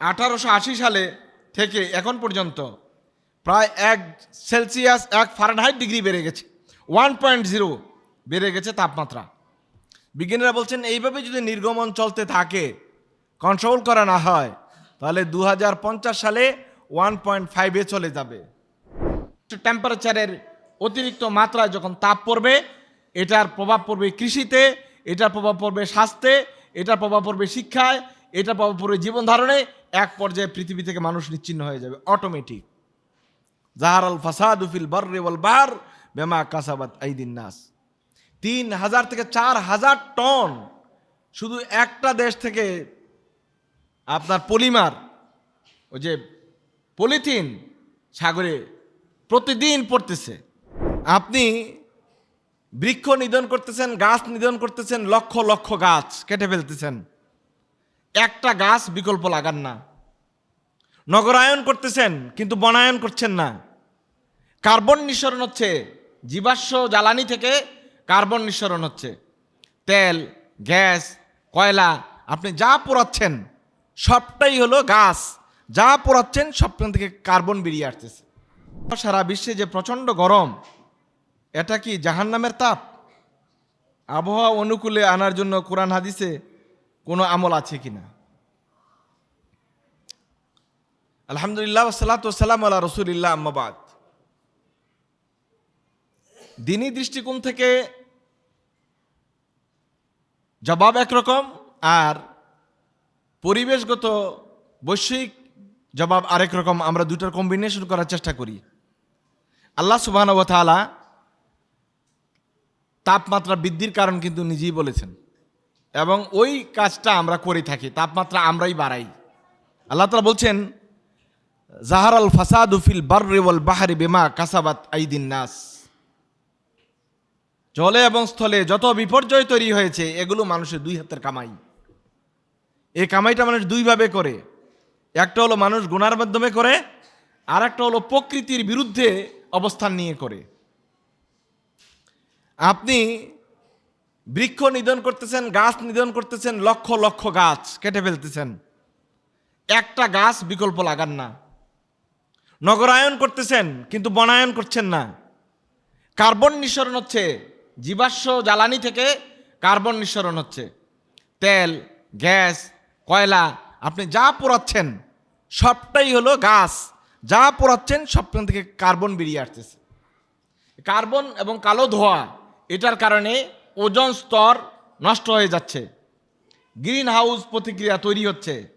আঠারোশো আশি সালে থেকে এখন পর্যন্ত প্রায় এক সেলসিয়াস, এক ফারেনহাইট ডিগ্রি বেড়ে গেছে। ওয়ান পয়েন্ট জিরো বেড়ে গেছে তাপমাত্রা। বিজ্ঞানীরা বলছেন, এইভাবে যদি নির্গমন চলতে থাকে কন্ট্রোল করা না হয়, তাহলে দু হাজার পঞ্চাশ সালে ওয়ান পয়েন্ট ফাইভে চলে যাবে। টেম্পারেচারের অতিরিক্ত মাত্রায় যখন তাপ পড়বে, এটার প্রভাব পড়বে কৃষিতে, এটার প্রভাব পড়বে স্বাস্থ্যে, এটার প্রভাব পড়বে শিক্ষায়, এটার প্রভাব পড়বে জীবন ধারণে এক পর্যায়ে পৃথিবী থেকে মানুষ নিচ্ছিন্ন হয়ে যাবে অটোমেটিক জাহার আল ফাসাদ উফিল বর্রে ওয়াল বাহার বেমা কাসাবাত আইদিন নাস। তিন হাজার থেকে চার হাজার টন শুধু একটা দেশ থেকে আপনার পলিমার, ওই যে পলিথিন সাগরে প্রতিদিন পড়তেছে। আপনি বৃক্ষ নিধন করতেছেন, গাছ নিধন করতেছেন, লক্ষ লক্ষ গাছ কেটে ফেলতেছেন। একটা গাছ বিকল্প লাগান না। নগরায়ন করতেছেন, কিন্তু বনায়ন করছেন না। কার্বন নিঃসরণ হচ্ছে, জীবাশ্ম জ্বালানি থেকে কার্বন নিঃসরণ হচ্ছে। তেল, গ্যাস, কয়লা, আপনি যা পোড়াচ্ছেন, সবটাই হলো গাছ। যা পোড়াচ্ছেন, সবখান থেকে কার্বন বেরিয়ে আসতেছে। সারা বিশ্বে যে প্রচণ্ড গরম, এটা কি জাহান্নামের তাপ? আবহাওয়া অনুকূলে আনার জন্য কোরআন হাদিসে কোনো আমল আছে কিনা? আলহামদুলিল্লাহ সালাতাম আল্লাহ রসুলিল্লাহ আম্মাবাদ দিনী দৃষ্টিকোণ থেকে জবাব একরকম আর পরিবেশগত বৈশ্বিক জবাব আরেক রকম। আমরা দুটার কম্বিনেশন করার চেষ্টা করি। আল্লাহ সুবাহ তাপমাত্রা বৃদ্ধির কারণ কিন্তু নিজেই বলেছেন। এবং ওই কাজটা আমরা করে থাকি, তাপমাত্রা আমরাই বাড়াই। আল্লাহ তালা বলছেন জাহার আল ফাসাদ উফিল বার্রেওয়াল বাহারি বেমা কাসাবাত আইদিন নাস। জলে এবং স্থলে যত বিপর্যয় তৈরি হয়েছে, এগুলো মানুষের দুই হাতের কামাই। এই কামাইটা মানুষ দুইভাবে করে। একটা হলো মানুষ গুনার মাধ্যমে করে আর একটা হলো প্রকৃতির বিরুদ্ধে অবস্থান নিয়ে করে। আপনি বৃক্ষ নিধন করতেছেন, গাছ নিধন করতেছেন, লক্ষ লক্ষ গাছ কেটে ফেলতেছেন। একটা গাছ বিকল্প লাগান না। নগরায়ন করতেছেন, কিন্তু বনায়ন করছেন না। কার্বন নিঃসরণ হচ্ছে, জীবাশ্ম জ্বালানি থেকে কার্বন নিঃসরণ হচ্ছে। তেল, গ্যাস, কয়লা, আপনি যা পোড়াচ্ছেন, সবটাই হলো গাছ। যা পোড়াচ্ছেন, সবখান থেকে কার্বন বেরিয়ে আসতেছে। কার্বন এবং কালো ধোঁয়া, এটার কারণে ওজন স্তর নষ্ট হয়ে যাচ্ছে। গ্রিন হাউস প্রতিক্রিয়া তৈরি হচ্ছে।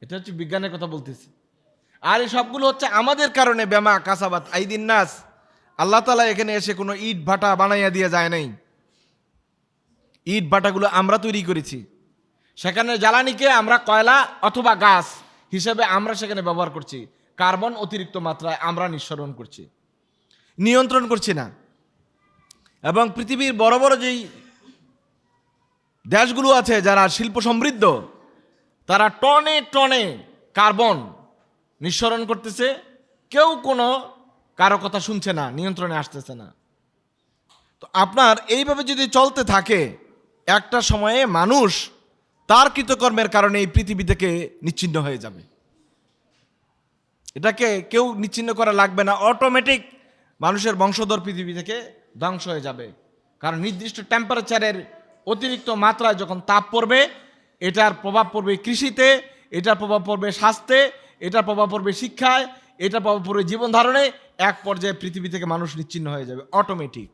এটা হচ্ছে বিজ্ঞানের কথা বলতেছি। আর এই সবগুলো হচ্ছে আমাদের কারণে ব্যামা কাসাবাত, আইদিন নাস। আল্লাহ তালা এখানে এসে কোনো ইট, ভাটা বানাইয়া দিয়ে যায় নাই। ইট, ভাটাগুলো আমরা তৈরি করেছি। সেখানে জ্বালানিকে আমরা কয়লা অথবা গাছ হিসেবে আমরা সেখানে ব্যবহার করছি। কার্বন অতিরিক্ত মাত্রায় আমরা নিঃসরণ করছি। নিয়ন্ত্রণ করছি না। এবং পৃথিবীর বড় বড় যেই দেশগুলো আছে যারা শিল্প সমৃদ্ধ, তারা টনে টনে কার্বন নিঃসরণ করতেছে। কেউ কোনো কারও কথা শুনছে না, নিয়ন্ত্রণে আসতেছে না। তো আপনার এইভাবে যদি চলতে থাকে, একটা সময়ে মানুষ তার কৃতকর্মের কারণে এই পৃথিবী থেকে নিচ্ছিন্ন হয়ে যাবে। এটাকে কেউ নিচ্ছিন্ন করা লাগবে না অটোমেটিক মানুষের বংশধর পৃথিবী থেকে ধ্বংস হয়ে যাবে। কারণ নির্দিষ্ট টেম্পারেচারের অতিরিক্ত মাত্রায় যখন তাপ পড়বে, এটার প্রভাব পড়বে কৃষিতে, এটার প্রভাব পড়বে স্বাস্থ্যে, এটার প্রভাব পড়বে শিক্ষায়, এটার প্রভাব পড়বে জীবন ধারণে এক পর্যায়ে পৃথিবী থেকে মানুষ নিচ্ছিন্ন হয়ে যাবে অটোমেটিক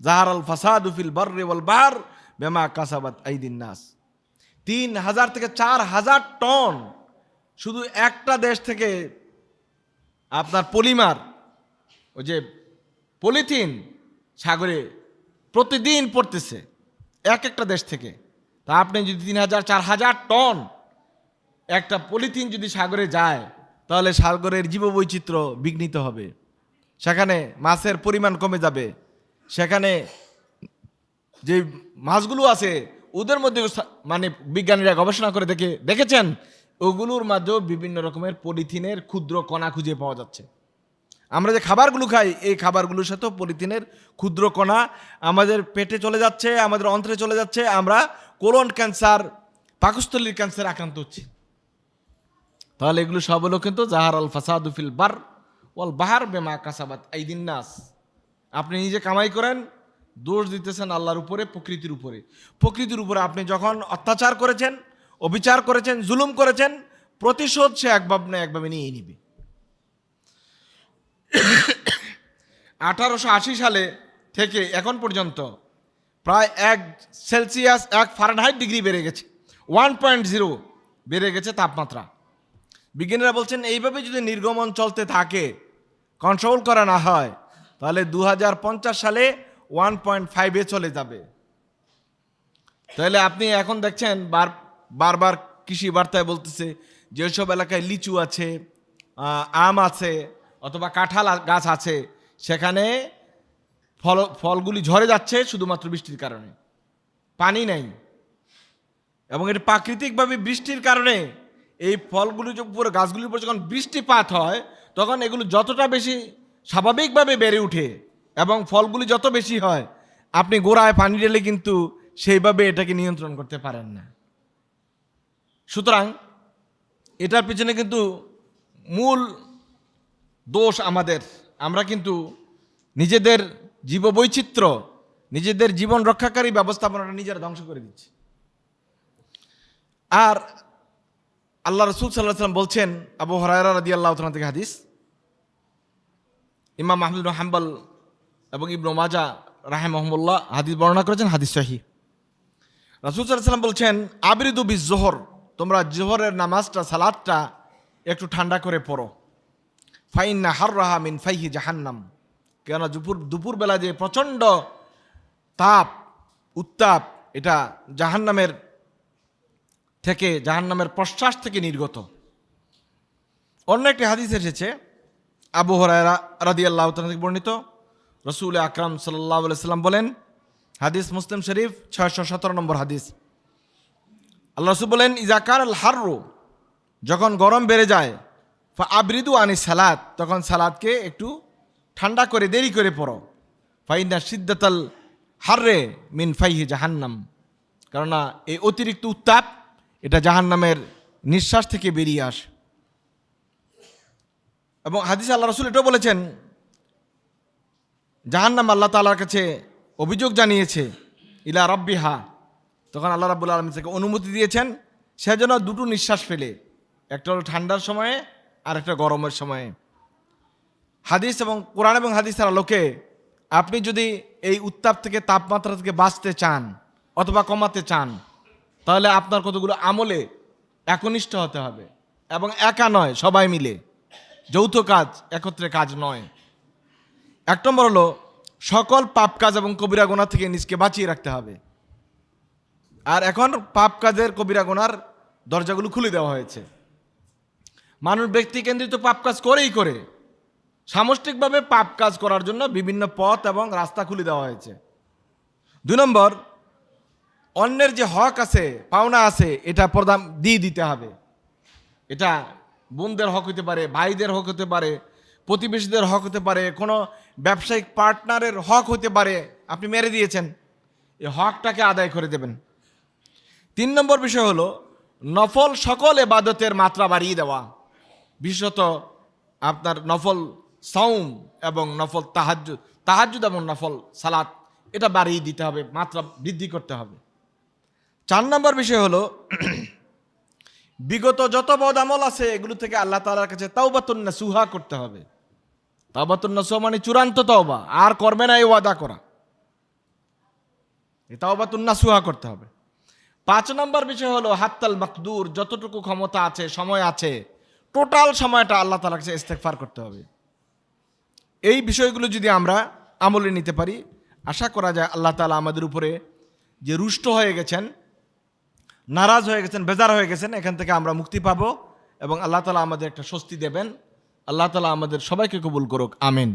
জাহার আল ফাসাদ উফিল ওয়াল বাহার বেমা কাসাবাত আইদিন নাস। তিন হাজার থেকে চার হাজার টন শুধু একটা দেশ থেকে আপনার পলিমার, ওই যে পলিথিন সাগরে প্রতিদিন পড়তেছে। এক একটা দেশ থেকে। তা আপনি যদি তিন হাজার, চার হাজার টন একটা পলিথিন যদি সাগরে যায়, তাহলে সাগরের জীববৈচিত্র্য বিঘ্নিত হবে। সেখানে মাছের পরিমাণ কমে যাবে। সেখানে যে মাছগুলো আছে, ওদের মধ্যে মানে বিজ্ঞানীরা গবেষণা করে দেখে, দেখেছেন? ওগুলোর মাঝেও বিভিন্ন রকমের পলিথিনের ক্ষুদ্র কণা খুঁজে পাওয়া যাচ্ছে। আমরা যে খাবারগুলো খাই, এই খাবারগুলোর সাথেও পলিথিনের ক্ষুদ্র কণা আমাদের পেটে চলে যাচ্ছে, আমাদের অন্ত্রে চলে যাচ্ছে, আমরা কোলন ক্যান্সার, পাকস্থলীর ক্যান্সার আক্রান্ত হচ্ছি। তাহলে এগুলো সব হলো কিন্তু জাহার আল ফাসাদুফিল বার ওয়াল বাহার বেমা কাসাবাত এই দিন নাস। আপনি নিজে কামাই করেন, দোষ দিতেছেন আল্লাহর উপরে, প্রকৃতির উপরে। প্রকৃতির উপরে আপনি যখন অত্যাচার করেছেন, অবিচার করেছেন, জুলুম করেছেন, প্রতিশোধ সে একভাবে না একভাবে নিয়ে নিবে। আঠারোশো আশি সালে থেকে এখন পর্যন্ত প্রায় এক সেলসিয়াস, এক ফারেনহাইট ডিগ্রি বেড়ে গেছে। ওয়ান পয়েন্ট জিরো বেড়ে গেছে তাপমাত্রা। বিজ্ঞানীরা বলছেন, এইভাবে যদি নির্গমন চলতে থাকে কন্ট্রোল করা না হয়, তাহলে দু হাজার পঞ্চাশ সালে ওয়ান পয়েন্ট ফাইভে চলে যাবে। তাহলে আপনি এখন দেখছেন, বার, বারবার কৃষি বার্তায় বলতেছে, যেসব এলাকায় লিচু আছে আম আছে অথবা কাঁঠাল গাছ আছে, সেখানে ফল, ফলগুলি ঝরে যাচ্ছে শুধুমাত্র বৃষ্টির কারণে। পানি নেই। এবং এটা প্রাকৃতিকভাবে বৃষ্টির কারণে এই ফলগুলি উপরে, গাছগুলির উপর যখন বৃষ্টিপাত হয়, তখন এগুলো যতটা বেশি স্বাভাবিকভাবে বেড়ে ওঠে এবং ফলগুলি যত বেশি হয়, আপনি গোড়ায় পানি ঢেলে কিন্তু সেইভাবে এটাকে নিয়ন্ত্রণ করতে পারেন না। সুতরাং এটার পিছনে কিন্তু মূল দোষ আমাদের। আমরা কিন্তু নিজেদের জীববৈচিত্র্য, নিজেদের জীবন রক্ষাকারী ব্যবস্থাপনাটা নিজেরা ধ্বংস করে দিচ্ছি। আর আল্লাহ রসুল সাল্লাহ সাল্লাম বলছেন, আবু হরাইরা রাদি আল্লাহ থেকে হাদিস, ইমাম মাহমুদ হাম্বল এবং ইবনু মাজা রাহে মোহাম্মল্লাহ হাদিস বর্ণনা করেছেন, হাদিস শাহী রাসুল সাল্লাহ সাল্লাম বলছেন আবরিদু বিজ জোহর, তোমরা জোহরের নামাজটা, সালাদটা একটু ঠান্ডা করে পড়ো। ফাইন্না হার রাহা মিন ফাইহি জাহান্নাম। কেন দুপুর দুপুরবেলা যে প্রচণ্ড তাপ, উত্তাপ, এটা জাহান্নামের থেকে, জাহান্নামের প্রশ্বাস থেকে নির্গত। অন্য একটি হাদিস এসেছে, আবু হরায়রা রাদি আল্লাহ থেকে বর্ণিত। রসুল আকরাম সাল্লাহ সাল্লাম বলেন, হাদিস মুসলিম শরীফ ছয়শো সতেরো নম্বর হাদিস। আল্লাহ রসুল বলেন ইজাকার আল হার্রু যখন গরম বেড়ে যায় ফা আবরিদু আনি সালাদ, তখন সালাদকে একটু ঠান্ডা করে, দেরি করে পড়ো। ফাইনা সিদ্দাতাল হাররে মিন ফাইহি জাহান্নাম। কেননা এই অতিরিক্ত উত্তাপ, এটা জাহান্নামের নিঃশ্বাস থেকে বেরিয়ে আসে। এবং হাদিস আল্লাহ রসুল এটাও বলেছেন, জাহান্নাম আল্লাহ তালার কাছে অভিযোগ জানিয়েছে, ইলা রব্বিহা। তখন আল্লাহ রাবুল আলম থেকে অনুমতি দিয়েছেন, সে যেন দুটো নিঃশ্বাস ফেলে। একটা হলো ঠান্ডার সময়ে আর একটা গরমের সময়ে। হাদিস এবং কোরআন এবং হাদিসের আলোকে আপনি যদি এই উত্তাপ থেকে, তাপমাত্রা থেকে বাঁচতে চান অথবা কমাতে চান, তাহলে আপনার কতগুলো আমলে একনিষ্ঠ হতে হবে এবং একা নয়, সবাই মিলে। যৌথ কাজ, একত্রে কাজ নয়। এক নম্বর হলো, সকল পাপ কাজ এবং কবিরা গোনা থেকে নিজকে বাঁচিয়ে রাখতে হবে। আর এখন পাপ কাজের কবিরা গোনার দরজাগুলো খুলে দেওয়া হয়েছে। মানুষ ব্যক্তি কেন্দ্রিত পাপ কাজ করেই করে। সামষ্টিকভাবে পাপ কাজ করার জন্য বিভিন্ন পথ এবং রাস্তা খুলে দেওয়া হয়েছে। দুই নম্বর, অন্যের যে হক আছে, পাওনা আছে, এটা প্রদান দিয়ে দিতে হবে। এটা বোনদের হক হতে পারে, ভাইদের হক হতে পারে, প্রতিবেশীদের হক হতে পারে, কোনো ব্যবসায়িক পার্টনারের হক হতে পারে, আপনি মেরে দিয়েছেন। এই হকটাকে আদায় করে দেবেন। তিন নম্বর বিষয় হলো, নফল সকল এবাদতের মাত্রা বাড়িয়ে দেওয়া। বিশেষত আপনার নফল সাউম এবং নফল তাহাজ্জুদ তাহাজ্জুদ এবং নফল সালাত, এটা বাড়িয়ে দিতে হবে, মাত্রা বৃদ্ধি করতে হবে। চার নম্বর বিষয় হলো, বিগত যত বদ আমল আছে, এগুলো থেকে আল্লাহ তালার কাছে তাওবাতুন্না সুহা করতে হবে। তাওবাতুন্না সুহা মানে চূড়ান্ত তওবা, আর করবে না এই ওয়াদা করা। এই তাওবাতুন্না সুহা করতে হবে। পাঁচ নম্বর বিষয় হলো, হাত্তাল মাকদুর, যতটুকু ক্ষমতা আছে, সময় আছে টোটাল সময়টা আল্লাহ তালার কাছে ইস্তেকফার করতে হবে। এই বিষয়গুলো যদি আমরা আমলে নিতে পারি, আশা করা যায় আল্লাহ তালা আমাদের উপরে যে রুষ্ট হয়ে গেছেন, নারাজ হয়ে গেছেন, বেজার হয়ে গেছেন, এখান থেকে আমরা মুক্তি পাব এবং আল্লাহ তালা আমাদের একটা স্বস্তি দেবেন। আল্লাহ তালা আমাদের সবাইকে কবুল করুক, আমিন।